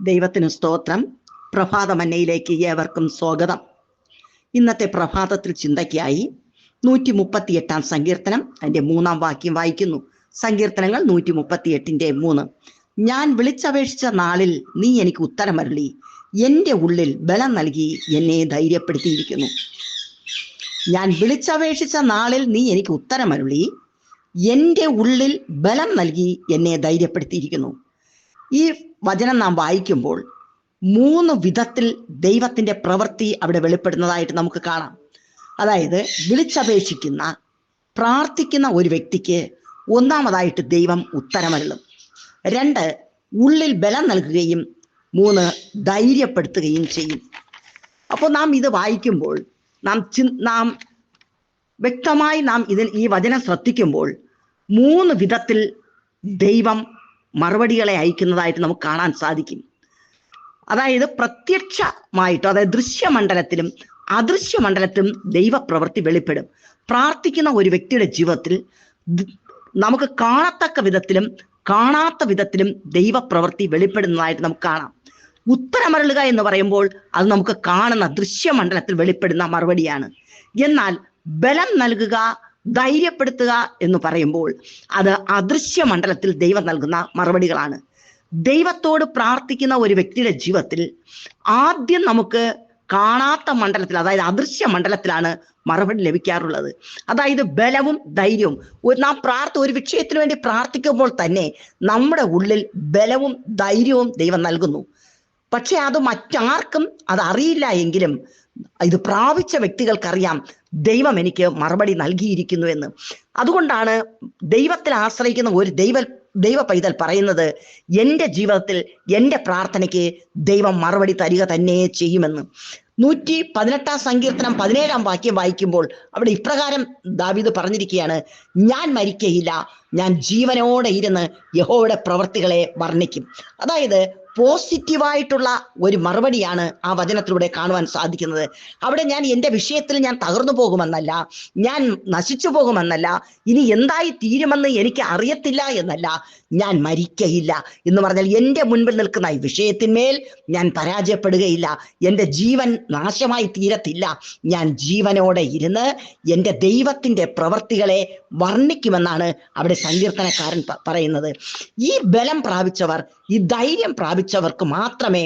ദൈവത്തിന് സ്തോത്രം. പ്രഭാതമന്നയിലേക്ക് ഏവർക്കും സ്വാഗതം. ഇന്നത്തെ പ്രഭാതത്തിൽ ചിന്തയ്ക്കായി നൂറ്റി മുപ്പത്തിയെട്ടാം സങ്കീർത്തനം അതിന്റെ മൂന്നാം വാക്യം വായിക്കുന്നു. സങ്കീർത്തനങ്ങൾ നൂറ്റി മുപ്പത്തിയെട്ടിന്റെ മൂന്ന്. ഞാൻ വിളിച്ചപേക്ഷിച്ച നാളിൽ നീ എനിക്ക് ഉത്തരമരുളി. എന്റെ ഉള്ളിൽ ബലം നൽകി എന്നെ ധൈര്യപ്പെടുത്തിയിരിക്കുന്നു. ഞാൻ വിളിച്ചപേക്ഷിച്ച നാളിൽ നീ എനിക്ക് ഉത്തരമരുളി. എന്റെ ഉള്ളിൽ ബലം നൽകി എന്നെ ധൈര്യപ്പെടുത്തിയിരിക്കുന്നു. ഈ വചനം നാം വായിക്കുമ്പോൾ മൂന്ന് വിധത്തിൽ ദൈവത്തിന്റെ പ്രവൃത്തി അവിടെ വെളിപ്പെടുന്നതായിട്ട് നമുക്ക് കാണാം. അതായത് വിളിച്ചപേക്ഷിക്കുന്ന പ്രാർത്ഥിക്കുന്ന ഒരു വ്യക്തിക്ക് ഒന്നാമതായിട്ട് ദൈവം ഉത്തരമരുളും. രണ്ട് ഉള്ളിൽ ബലം നൽകുകയും മൂന്ന് ധൈര്യപ്പെടുത്തുകയും ചെയ്യും. അപ്പോൾ നാം ഇത് വായിക്കുമ്പോൾ നാം ചി നാം വ്യക്തമായി നാം ഇതിൽ ഈ വചനം ശ്രദ്ധിക്കുമ്പോൾ മൂന്ന് വിധത്തിൽ ദൈവം മറുപടികളെ അയക്കുന്നതായിട്ട് നമുക്ക് കാണാൻ സാധിക്കും. അതായത് പ്രത്യക്ഷമായിട്ടോ അതായത് ദൃശ്യമണ്ഡലത്തിലും അദൃശ്യമണ്ഡലത്തിലും ദൈവപ്രവൃത്തി വെളിപ്പെടും. പ്രാർത്ഥിക്കുന്ന ഒരു വ്യക്തിയുടെ ജീവിതത്തിൽ നമുക്ക് കാണത്തക്ക വിധത്തിലും കാണാത്ത വിധത്തിലും ദൈവപ്രവൃത്തി വെളിപ്പെടുന്നതായിട്ട് നമുക്ക് കാണാം. ഉത്തരമരളുക എന്ന് പറയുമ്പോൾ അത് നമുക്ക് കാണുന്ന ദൃശ്യമണ്ഡലത്തിൽ വെളിപ്പെടുന്ന മറുപടിയാണ്. എന്നാൽ ബലം നൽകുക ധൈര്യപ്പെടുത്തുക എന്ന് പറയുമ്പോൾ അത് അദൃശ്യ മണ്ഡലത്തിൽ ദൈവം നൽകുന്ന മറുപടികളാണ്. ദൈവത്തോട് പ്രാർത്ഥിക്കുന്ന ഒരു വ്യക്തിയുടെ ജീവിതത്തിൽ ആദ്യം നമുക്ക് കാണാത്ത മണ്ഡലത്തിൽ അതായത് അദൃശ്യ മണ്ഡലത്തിലാണ് മറുപടി ലഭിക്കാറുള്ളത്. അതായത് ബലവും ധൈര്യവും. നാം പ്രാർത്ഥ ഒരു വിഷയത്തിന് വേണ്ടി പ്രാർത്ഥിക്കുമ്പോൾ തന്നെ നമ്മുടെ ഉള്ളിൽ ബലവും ധൈര്യവും ദൈവം നൽകുന്നു. പക്ഷെ അത് മറ്റാർക്കും അത് അറിയില്ല എങ്കിലും ഇത് പ്രാപിച്ച വ്യക്തികൾക്കറിയാം ദൈവം എനിക്ക് മറുപടി നൽകിയിരിക്കുന്നു എന്ന്. അതുകൊണ്ടാണ് ദൈവത്തിൽ ആശ്രയിക്കുന്ന ഒരു ദൈവ ദൈവ പൈതൽ പറയുന്നത് എന്റെ ജീവിതത്തിൽ എന്റെ പ്രാർത്ഥനയ്ക്ക് ദൈവം മറുപടി തരിക തന്നെ ചെയ്യുമെന്ന്. നൂറ്റി പതിനെട്ടാം സങ്കീർത്തനം പതിനേഴാം വാക്യം വായിക്കുമ്പോൾ അവിടെ ഇപ്രകാരം ദാവിദ് പറഞ്ഞിരിക്കുകയാണ് ഞാൻ മരിക്കയില്ല ഞാൻ ജീവനോടെ ഇരുന്ന് യഹോയുടെ പ്രവർത്തികളെ വർണിക്കും. അതായത് പോസിറ്റീവായിട്ടുള്ള ഒരു മറുപടിയാണ് ആ വചനത്തിലൂടെ കാണുവാൻ സാധിക്കുന്നത്. അവിടെ ഞാൻ എന്റെ വിഷയത്തിൽ ഞാൻ തകർന്നു പോകുമെന്നല്ല ഞാൻ നശിച്ചു പോകുമെന്നല്ല ഇനി എന്തായി തീരുമെന്ന് എനിക്ക് അറിയത്തില്ല എന്നല്ല ഞാൻ മരിക്കയില്ല എന്ന് പറഞ്ഞാൽ എന്റെ മുൻപിൽ നിൽക്കുന്ന ഈ വിഷയത്തിന്മേൽ ഞാൻ പരാജയപ്പെടുകയില്ല. എന്റെ ജീവൻ നാശമായി തീരത്തില്ല. ഞാൻ ജീവനോടെ ഇരുന്ന് എന്റെ ദൈവത്തിന്റെ പ്രവൃത്തികളെ വർണിക്കുമെന്നാണ് അവിടെ സങ്കീർത്തനക്കാരൻ പറയുന്നത്. ഈ ബലം പ്രാപിച്ചവർ ഈ ധൈര്യം പ്രാപിച്ചവർക്ക് മാത്രമേ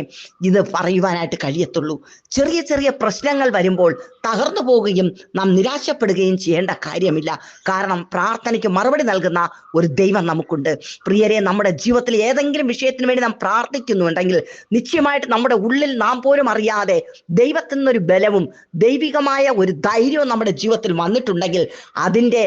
ഇത് പറയുവാനായിട്ട് കഴിയത്തുള്ളൂ. ചെറിയ ചെറിയ പ്രശ്നങ്ങൾ വരുമ്പോൾ തകർന്നു പോവുകയും നാം നിരാശപ്പെടുകയും ചെയ്യേണ്ട കാര്യമില്ല. കാരണം പ്രാർത്ഥനയ്ക്ക് മറുപടി നൽകുന്ന ഒരു ദൈവം നമുക്കുണ്ട്. പ്രിയരെ നമ്മുടെ ജീവിതത്തിൽ ഏതെങ്കിലും വിഷയത്തിന് വേണ്ടി നാം പ്രാർത്ഥിക്കുന്നുണ്ടെങ്കിൽ നിശ്ചയമായിട്ട് നമ്മുടെ ഉള്ളിൽ നാം പോലും അറിയാതെ ദൈവത്തിൽ നിന്നൊരു ബലവും ദൈവികമായ ഒരു ധൈര്യവും നമ്മുടെ ജീവിതത്തിൽ വന്നിട്ടുണ്ടെങ്കിൽ അതിന്റെ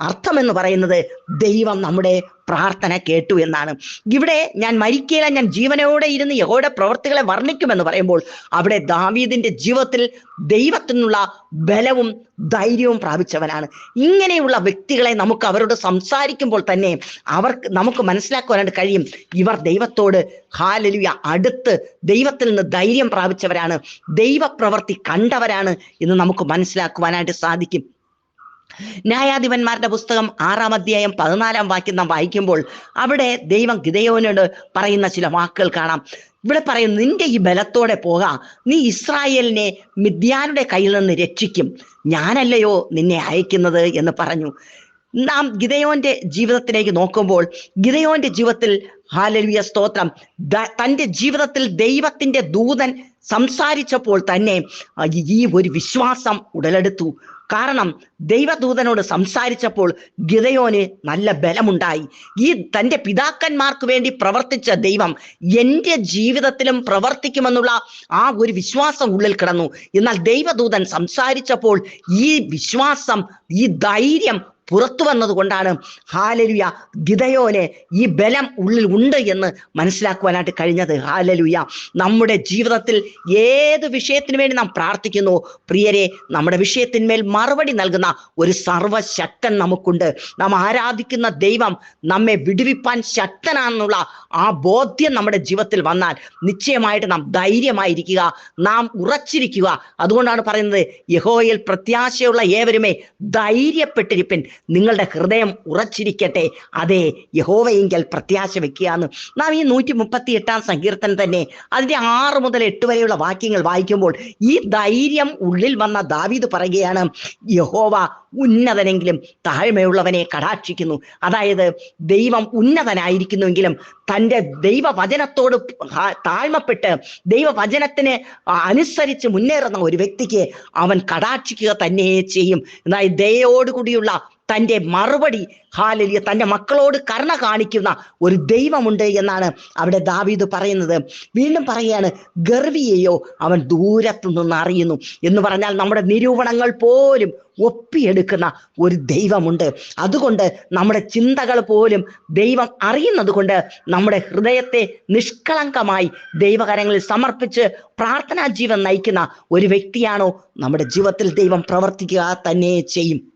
അർത്ഥം എന്ന് പറയുന്നത് ദൈവം നമ്മുടെ പ്രാർത്ഥന കേട്ടു എന്നാണ്. ഇവിടെ ഞാൻ മരിക്കയില്ല ഞാൻ ജീവനോടെ ഇരുന്ന് യഹോയുടെ പ്രവർത്തികളെ വർണിക്കുമെന്ന് പറയുമ്പോൾ അവിടെ ദാവീദിന്റെ ജീവിതത്തിൽ ദൈവത്തിൽ നിന്നുള്ള ബലവും ധൈര്യവും പ്രാപിച്ചവനാണ്. ഇങ്ങനെയുള്ള വ്യക്തികളെ നമുക്ക് അവരോട് സംസാരിക്കുമ്പോൾ തന്നെ അവർക്ക് നമുക്ക് മനസ്സിലാക്കുവാനായിട്ട് കഴിയും. ഇവർ ദൈവത്തോട് ഹാലലുയ അടുത്ത് ദൈവത്തിൽ നിന്ന് ധൈര്യം പ്രാപിച്ചവരാണ്. ദൈവപ്രവർത്തി കണ്ടവരാണ് എന്ന് നമുക്ക് മനസ്സിലാക്കുവാനായിട്ട് സാധിക്കും. ന്യായാധിപന്മാരുടെ പുസ്തകം ആറാം അധ്യായം പതിനാലാം വാക്യം നാം വായിക്കുമ്പോൾ അവിടെ ദൈവം ഗിതയോനോട് പറയുന്ന ചില വാക്കുകൾ കാണാം. ഇവിടെ പറയും നിന്റെ ഈ ബലത്തോടെ പോകാം. നീ ഇസ്രായേലിനെ മിഥ്യാനുടെ കയ്യിൽ നിന്ന് രക്ഷിക്കും. ഞാനല്ലയോ നിന്നെ അയക്കുന്നത്? എന്ന് പറഞ്ഞു. നാം ഗിതയോന്റെ ജീവിതത്തിലേക്ക് നോക്കുമ്പോൾ ഗിതയോന്റെ ജീവിതത്തിൽ ഹാലലിയ സ്തോത്രം തന്റെ ജീവിതത്തിൽ ദൈവത്തിന്റെ ദൂതൻ സംസാരിച്ചപ്പോൾ തന്നെ ഈ ഒരു വിശ്വാസം ഉടലെടുത്തു. കാരണം ദൈവദൂതനോട് സംസാരിച്ചപ്പോൾ ഗിതയോന് നല്ല ബലമുണ്ടായി. ഈ തന്റെ പിതാക്കന്മാർക്ക് വേണ്ടി പ്രവർത്തിച്ച ദൈവം എന്റെ ജീവിതത്തിലും പ്രവർത്തിക്കുമെന്നുള്ള ആ ഒരു വിശ്വാസം ഉള്ളിൽ കിടന്നു. എന്നാൽ ദൈവദൂതൻ സംസാരിച്ചപ്പോൾ ഈ വിശ്വാസം ഈ ധൈര്യം പുറത്തു വന്നതുകൊണ്ടാണ് ഹാലലുയ ഗിതയോനെ ഈ ബലം ഉള്ളിൽ ഉണ്ട് എന്ന് മനസ്സിലാക്കുവാനായിട്ട് കഴിഞ്ഞത്. ഹാലലുയ നമ്മുടെ ജീവിതത്തിൽ ഏത് വിഷയത്തിനു വേണ്ടി നാം പ്രാർത്ഥിക്കുന്നു? പ്രിയരെ നമ്മുടെ വിഷയത്തിന്മേൽ മറുപടി നൽകുന്ന ഒരു സർവശക്തൻ നമുക്കുണ്ട്. നാം ആരാധിക്കുന്ന ദൈവം നമ്മെ വിടുവിപ്പാൻ ശക്തനാണെന്നുള്ള ആ ബോധ്യം നമ്മുടെ ജീവിതത്തിൽ വന്നാൽ നിശ്ചയമായിട്ട് നാം ധൈര്യമായിരിക്കുക നാം ഉറച്ചിരിക്കുക. അതുകൊണ്ടാണ് പറയുന്നത് യഹോയിൽ പ്രത്യാശയുള്ള ഏവരുമേ ധൈര്യപ്പെട്ടിരിപ്പിൻ. നിങ്ങളുടെ ഹൃദയം ഉറച്ചിരിക്കട്ടെ. അതെ യഹോവയെങ്കിൽ പ്രത്യാശ വെക്കുകയെന്ന് നാം ഈ നൂറ്റി മുപ്പത്തി എട്ടാം സങ്കീർത്തനം തന്നെ അതിന്റെ ആറ് മുതൽ എട്ട് വരെയുള്ള വാക്യങ്ങൾ വായിക്കുമ്പോൾ ഈ ധൈര്യം ഉള്ളിൽ വന്ന ദാവീദ് പറയുകയാണ് യഹോവ ഉന്നതനെങ്കിലും താഴ്മയുള്ളവനെ കടാക്ഷിക്കുന്നു. അതായത് ദൈവം ഉന്നതനായിരിക്കുന്നുവെങ്കിലും തന്റെ ദൈവവചനത്തോട് താഴ്മപ്പെട്ട് ദൈവവചനത്തിന് അനുസരിച്ച് മുന്നേറുന്ന ഒരു വ്യക്തിക്ക് അവൻ കടാക്ഷിക്കുക തന്നെ ചെയ്യും. എന്നാൽ ദയോടുകൂടിയുള്ള തന്റെ മറുപടി ഹാലലിയ തന്റെ മക്കളോട് കരുണ കാണിക്കുന്ന ഒരു ദൈവമുണ്ട് എന്നാണ് അവിടെ ദാവീദ് പറയുന്നത്. വീണ്ടും പറയുകയാണ് ഗർവിയെയോ അവൻ ദൂരത്തു നിന്ന് അറിയുന്നു എന്ന് പറഞ്ഞാൽ നമ്മുടെ നിരൂപണങ്ങൾ പോലും ഒപ്പിയെടുക്കുന്ന ഒരു ദൈവമുണ്ട്. അതുകൊണ്ട് നമ്മുടെ ചിന്തകൾ പോലും ദൈവം അറിയുന്നത് കൊണ്ട് നമ്മുടെ ഹൃദയത്തെ നിഷ്കളങ്കമായി ദൈവകരങ്ങളിൽ സമർപ്പിച്ച് പ്രാർത്ഥനാ ജീവൻ നയിക്കുന്ന ഒരു വ്യക്തിയാണോ നമ്മുടെ ജീവിതത്തിൽ ദൈവം പ്രവർത്തിക്കുക തന്നെ ചെയ്യും.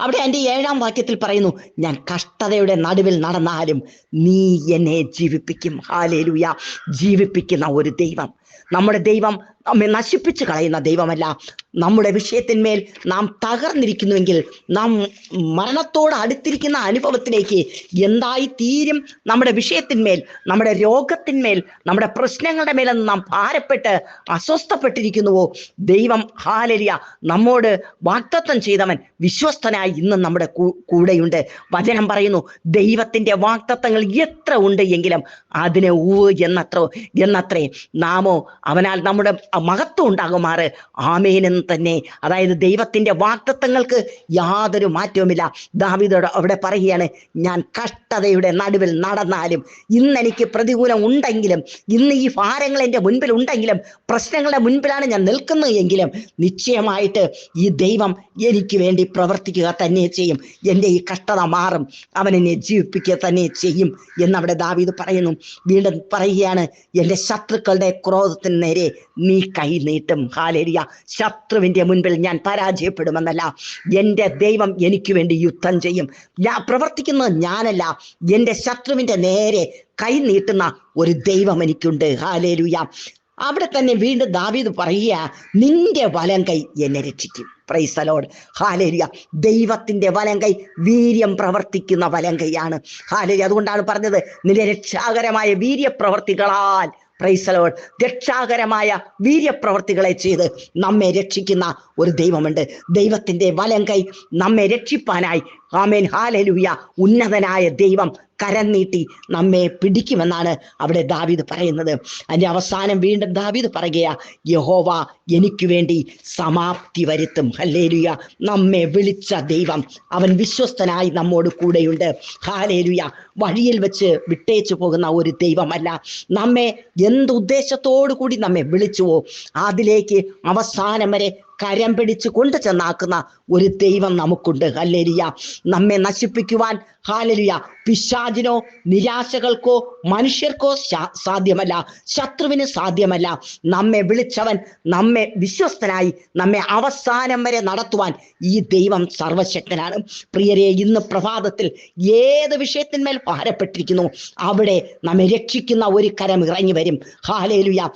അവിടെ എന്റെ ഏഴാം വാക്യത്തിൽ പറയുന്നു ഞാൻ കഷ്ടതയുടെ നടുവിൽ നടന്നാലും നീ എന്നെ ജീവിപ്പിക്കും. ഹാലേലുയ ജീവിപ്പിക്കുന്ന ഒരു ദൈവം. നമ്മുടെ ദൈവം നമ്മെ നശിപ്പിച്ച് കളയുന്ന ദൈവമല്ല. നമ്മുടെ വിഷയത്തിന്മേൽ നാം തകർന്നിരിക്കുന്നുവെങ്കിൽ നാം മരണത്തോട് അടുത്തിരിക്കുന്ന അനുഭവത്തിലേക്ക് എന്തായി തീരും? നമ്മുടെ വിഷയത്തിന്മേൽ നമ്മുടെ രോഗത്തിന്മേൽ നമ്മുടെ പ്രശ്നങ്ങളുടെ മേലെന്ന് നാം ഭാരപ്പെട്ട് അസ്വസ്ഥപ്പെട്ടിരിക്കുന്നുവോ? ദൈവം ഹാലരിയ നമ്മോട് വാക്തത്വം ചെയ്തവൻ വിശ്വസ്തനായി ഇന്ന് നമ്മുടെ കൂടെയുണ്ട്. വചനം പറയുന്നു ദൈവത്തിന്റെ വാക്തത്വങ്ങൾ എത്ര ഉണ്ട് എങ്കിലും അതിനെ ഊ എന്നത്ര എന്നത്രേ. നാമോ അവനാൽ നമ്മുടെ മഹത്വം ഉണ്ടാകുമാറ്. എന്ന് തന്നെ. അതായത് ദൈവത്തിന്റെ വാക്തത്വങ്ങൾക്ക് യാതൊരു മാറ്റവുമില്ല. ദാവിദോട് അവിടെ പറയുകയാണ് ഞാൻ കഷ്ടതയുടെ നടുവിൽ നടന്നാലും ഇന്ന് എനിക്ക് പ്രതികൂലം ഉണ്ടെങ്കിലും ഇന്ന് ഈ ഭാരങ്ങൾ എന്റെ മുൻപിൽ ഉണ്ടെങ്കിലും പ്രശ്നങ്ങളുടെ മുൻപിലാണ് ഞാൻ നിൽക്കുന്നത് എങ്കിലും നിശ്ചയമായിട്ട് ഈ ദൈവം എനിക്ക് വേണ്ടി പ്രവർത്തിക്കുക തന്നെ ചെയ്യും. എന്റെ ഈ കഷ്ടത മാറും. അവൻ എന്നെ ജീവിപ്പിക്കുക തന്നെ ചെയ്യും എന്നവിടെ ദാവീദ് പറയുന്നു. വീണ്ടും പറയുകയാണ് എന്റെ ശത്രുക്കളുടെ ക്രോധത്തിന് നേരെ നീ കൈ നീട്ടും. ഹാലേരിയ ശത്രുവിന്റെ മുൻപിൽ ഞാൻ പരാജയപ്പെടുമെന്നല്ല. എന്റെ ദൈവം എനിക്ക് വേണ്ടി യുദ്ധം ചെയ്യും. ഞാൻ പ്രവർത്തിക്കുന്നത് ഞാനല്ല. എന്റെ ശത്രുവിന്റെ നേരെ കൈ നീട്ടുന്ന ഒരു ദൈവം എനിക്കുണ്ട്. ഹാലേലുയ. അവിടെ തന്നെ വീണ്ടും ദാവീദ് പറയുക നിന്റെ വലം കൈ എന്നെ രക്ഷിക്കും. പ്രൈസലോഡ് ഹാലേരിയ ദൈവത്തിന്റെ വലം കൈ വീര്യം പ്രവർത്തിക്കുന്ന വലം കൈയാണ്. ഹാലേരി അതുകൊണ്ടാണ് പറഞ്ഞത് നിന്റെ രക്ഷാകരമായ വീര്യപ്രവർത്തികളാൽ പ്രൈസലോഡ് രക്ഷാകരമായ വീര്യപ്രവർത്തികളെ ചെയ്ത് നമ്മെ രക്ഷിക്കുന്ന ഒരു ദൈവമുണ്ട്. ദൈവത്തിന്റെ വലം കൈ നമ്മെ രക്ഷിപ്പാനായി ആമേൻ. ഹാലലുയ ഉന്നതനായ ദൈവം കരം നീട്ടി നമ്മെ പിടിക്കുമെന്നാണ് അവിടെ ദാവീദ് പറയുന്നത്. അതിന്റെ അവസാനം വീണ്ടും ദാവീദ് പറയുക യഹോവ എനിക്ക് വേണ്ടി സമാപ്തി വരുത്തും. ഹല്ലേലുയ. നമ്മെ വിളിച്ച ദൈവം അവൻ വിശ്വസ്തനായി നമ്മോട് കൂടെയുണ്ട്. ഹാലേലുയ വഴിയിൽ വെച്ച് വിട്ടേച്ചു പോകുന്ന ഒരു ദൈവമല്ല. നമ്മെ എന്തുദ്ദേശത്തോടു കൂടി നമ്മെ വിളിച്ചുവോ? അതിലേക്ക് അവസാനം വരെ കരം പിടിച്ച് കൊണ്ടു ചെന്നാക്കുന്ന ഒരു ദൈവം നമുക്കുണ്ട്. അല്ലേരിയ നമ്മെ നശിപ്പിക്കുവാൻ ഹാലലിയ. പിശാചിനോ നിരാശകൾക്കോ മനുഷ്യർക്കോ സാധ്യമല്ല. ശത്രുവിന് സാധ്യമല്ല. നമ്മെ വിളിച്ചവൻ നമ്മെ വിശ്വസ്തനായി നമ്മെ അവസാനം വരെ നടത്തുവാൻ ഈ ദൈവം സർവശക്തനാണ്. പ്രിയരെ ഇന്ന് പ്രഭാതത്തിൽ ഏത് വിഷയത്തിന്മേൽ ഭാരപ്പെട്ടിരിക്കുന്നു അവിടെ നമ്മെ രക്ഷിക്കുന്ന ഒരു കരം ഇറങ്ങി വരും. ഹാലേലുയ.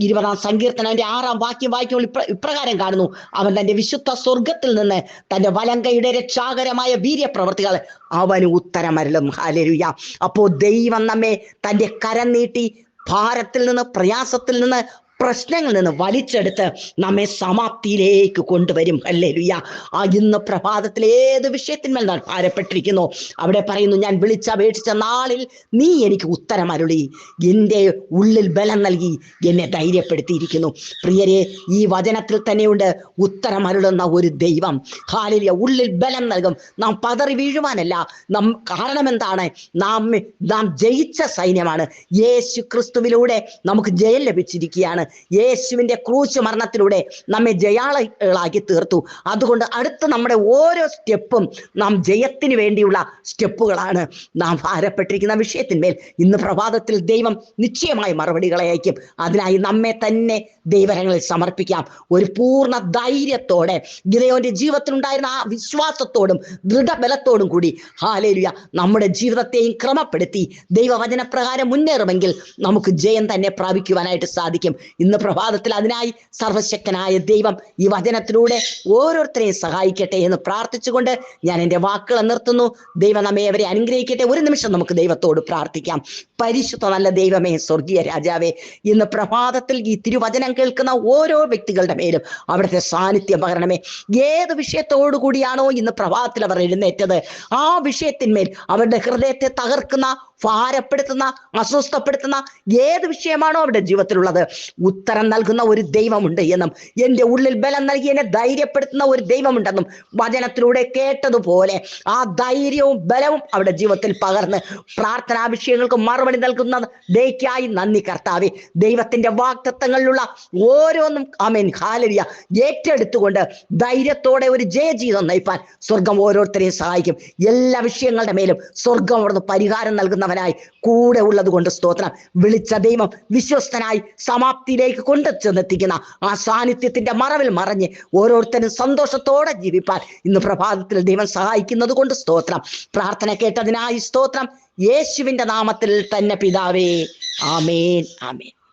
ഇരുപതാം സങ്കീർത്തനന്റെ ആറാം വാക്യം വായിക്കുമ്പോൾ ഇപ്ര ഇപ്രകാരം കാണുന്നു. അവൻ തന്റെ വിശുദ്ധ സ്വർഗത്തിൽ നിന്ന് തന്റെ വലങ്കയുടെ രക്ഷാകരമായ വീര്യപ്രവർത്തികൾ അവന് ഉത്തരമരളും ഹാലരുയ അപ്പോ ദൈവം നമ്മെ തന്റെ കരം നീട്ടി ഭാരത്തിൽ നിന്ന് പ്രയാസത്തിൽ നിന്ന് പ്രശ്നങ്ങളിൽ നിന്ന് വലിച്ചെടുത്ത് നമ്മെ സമാപ്തിയിലേക്ക് കൊണ്ടുവരും. അല്ലേ ലുയ്യ ആ ഇന്ന് പ്രഭാതത്തിൽ ഏത് വിഷയത്തിന്മേൽ നാം ഭാരപ്പെട്ടിരിക്കുന്നു? അവിടെ പറയുന്നു ഞാൻ വിളിച്ചപേക്ഷിച്ച നാളിൽ നീ എനിക്ക് ഉത്തരം അരുളി. എന്റെ ഉള്ളിൽ ബലം നൽകി എന്നെ ധൈര്യപ്പെടുത്തിയിരിക്കുന്നു. പ്രിയരെ ഈ വചനത്തിൽ തന്നെയുണ്ട് ഉത്തരം അരുളുന്ന ഒരു ദൈവം. ഹാലിയ ഉള്ളിൽ ബലം നൽകും. നാം പതറി വീഴുവാനല്ല. നാം കാരണം എന്താണ്? നാം നാം ജയിച്ച സൈന്യമാണ്. യേശു ക്രിസ്തുവിലൂടെ നമുക്ക് ജയം ലഭിച്ചിരിക്കുകയാണ്. യേശുവിന്റെ ക്രൂശ് മരണത്തിലൂടെ നമ്മെ ജയാളികളാക്കി തീർത്തു. അതുകൊണ്ട് അടുത്ത നമ്മുടെ ഓരോ സ്റ്റെപ്പും നാം ജയത്തിന് വേണ്ടിയുള്ള സ്റ്റെപ്പുകളാണ് നാം ഭാരപ്പെട്ടിരിക്കുന്ന വിഷയത്തിന്മേൽ. ഇന്ന് പ്രഭാതത്തിൽ ദൈവം നിശ്ചയമായി മറുപടികളെ അയക്കും. അതിനായി നമ്മെ തന്നെ ദൈവരങ്ങളിൽ സമർപ്പിക്കാം. ഒരു പൂർണ ധൈര്യത്തോടെ ഗിതയോന്റെ ജീവിതത്തിലുണ്ടായിരുന്ന ആ വിശ്വാസത്തോടും ദൃഢബലത്തോടും കൂടി ഹാലേലുയ നമ്മുടെ ജീവിതത്തെയും ക്രമപ്പെടുത്തി ദൈവവചനപ്രകാരം മുന്നേറുമെങ്കിൽ നമുക്ക് ജയം തന്നെ പ്രാപിക്കുവാനായിട്ട് സാധിക്കും. ഇന്ന് പ്രഭാതത്തിൽ അതിനായി സർവശക്തനായ ദൈവം ഈ വചനത്തിലൂടെ ഓരോരുത്തരെയും സഹായിക്കട്ടെ എന്ന് പ്രാർത്ഥിച്ചുകൊണ്ട് ഞാൻ എന്റെ വാക്കുകൾ നിർത്തുന്നു. ദൈവം നമ്മെ അവരെ അനുഗ്രഹിക്കട്ടെ. ഒരു നിമിഷം നമുക്ക് ദൈവത്തോട് പ്രാർത്ഥിക്കാം. പരിശുദ്ധ നല്ല ദൈവമേ സ്വർഗീയ രാജാവേ ഇന്ന് പ്രഭാതത്തിൽ ഈ തിരുവചനം കേൾക്കുന്ന ഓരോ വ്യക്തികളുടെ മേലും അവിടുത്തെ സാന്നിധ്യം പകരണമേ. ഏത് വിഷയത്തോടു കൂടിയാണോ ഇന്ന് പ്രഭാതത്തിൽ അവർ എഴുന്നേറ്റത്? ആ വിഷയത്തിന്മേൽ അവരുടെ ഹൃദയത്തെ തകർക്കുന്ന ഭാരപ്പെടുത്തുന്ന അസ്വസ്ഥപ്പെടുത്തുന്ന ഏത് വിഷയമാണോ അവരുടെ ജീവിതത്തിലുള്ളത്? ഉത്തരം നൽകുന്ന ഒരു ദൈവമുണ്ട് എന്നും എന്റെ ഉള്ളിൽ ബലം നൽകി എന്നെ ധൈര്യപ്പെടുത്തുന്ന ഒരു ദൈവമുണ്ടെന്നും വചനത്തിലൂടെ കേട്ടതുപോലെ ആ ധൈര്യവും ബലവും അവരുടെ ജീവിതത്തിൽ പകർന്ന് പ്രാർത്ഥനാ വിഷയങ്ങൾക്ക് മറുപടി നൽകുന്ന ദൈക്കായി നന്ദി കർത്താവെ. ദൈവത്തിന്റെ വാക്തത്വങ്ങളിലുള്ള ഓരോന്നും അമേൻ ഹാലരിയ ഏറ്റെടുത്തുകൊണ്ട് ധൈര്യത്തോടെ ഒരു ജയജീവിതം നയിപ്പാൻ സ്വർഗം ഓരോരുത്തരെയും സഹായിക്കും. എല്ലാ വിഷയങ്ങളുടെ മേലും സ്വർഗം അവിടുന്ന് പരിഹാരം നൽകുന്നവനായി കൂടെ ഉള്ളത് കൊണ്ട് സ്തോത്രം. വിളിച്ച ദൈവം വിശ്വസ്തനായി സമാപ്തിയിലേക്ക് കൊണ്ടു ചെന്നെത്തിക്കുന്ന ആ സാന്നിധ്യത്തിന്റെ മറവിൽ മറഞ്ഞ് ഓരോരുത്തരും സന്തോഷത്തോടെ ജീവിപ്പാൻ ഇന്ന് പ്രഭാതത്തിൽ ദൈവം സഹായിക്കുന്നത് കൊണ്ട് സ്തോത്രം. പ്രാർത്ഥന കേട്ടതിനായി സ്തോത്രം. യേശുവിന്റെ നാമത്തിൽ തന്നെ പിതാവേ. ആമേൻ. ആമേൻ.